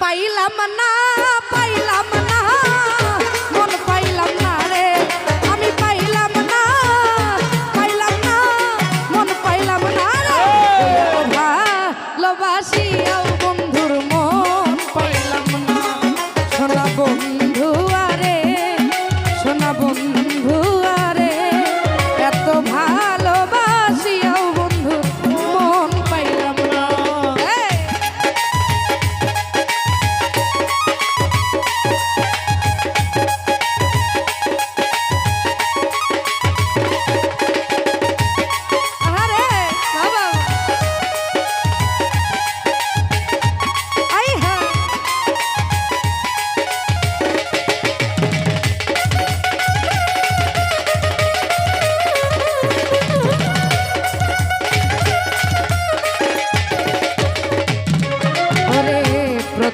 পাইলাম না পাইলাম না। মন পাইলাম না রে আমি পাইলাম না পাইলাম না। মন পাইলাম না রে। ভালোবাসিয়াও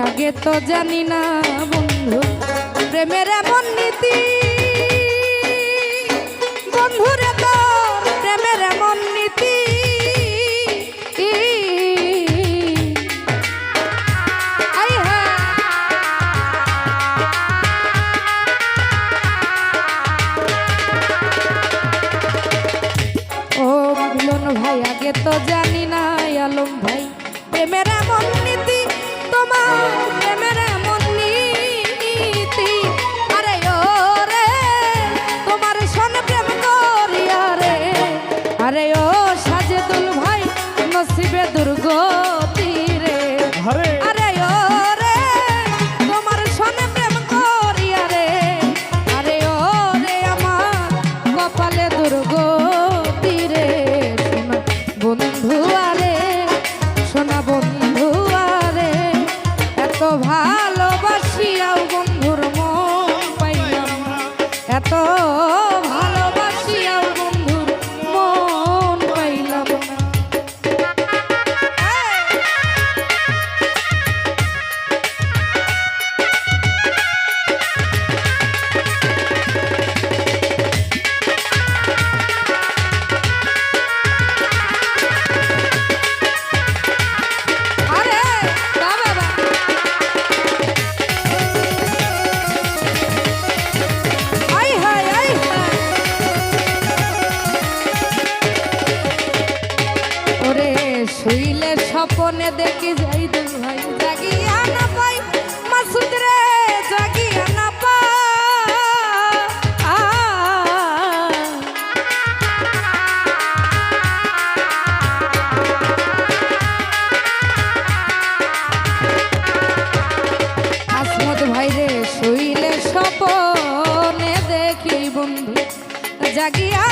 আগে তো জানি না বন্ধু প্রেমের এমন নীতি। বন্ধুরা guiar.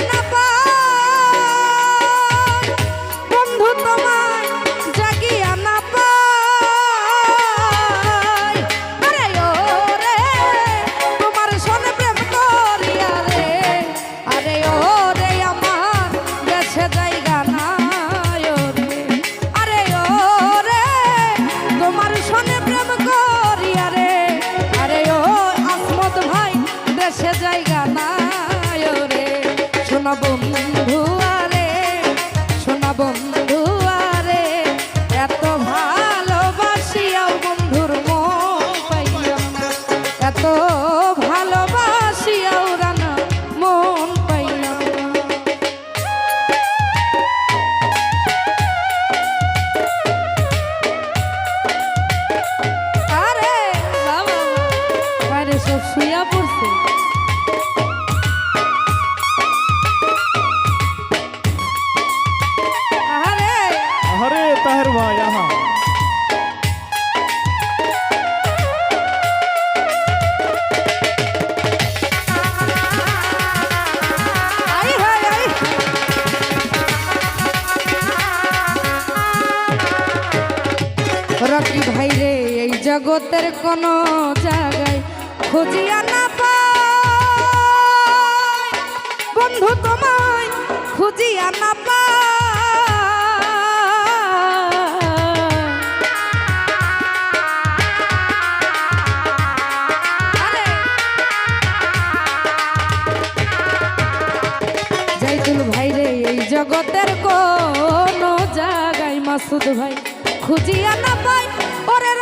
জগতের কোন জায়গায় খুঁজিয়া না পাই। বন্ধু তোমায় খুঁজিয়া না যাইতুল ভাই রে, এই জগতের কোন জায়গায় মাসুদ ভাই খুঁজিয়া না পাই। ওরে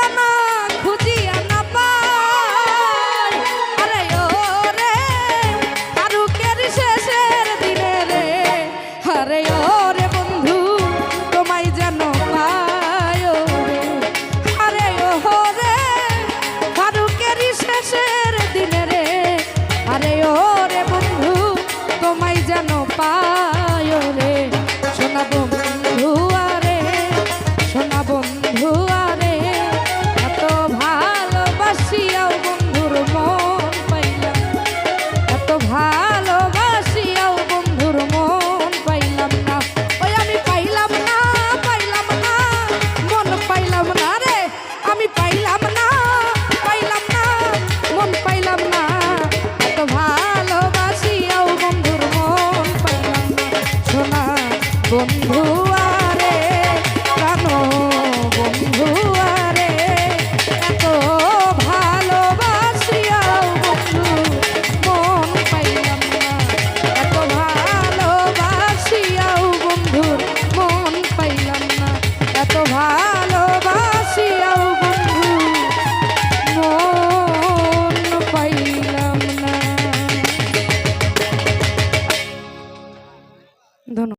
যেন পায় রে? শোনাবো বন্ধু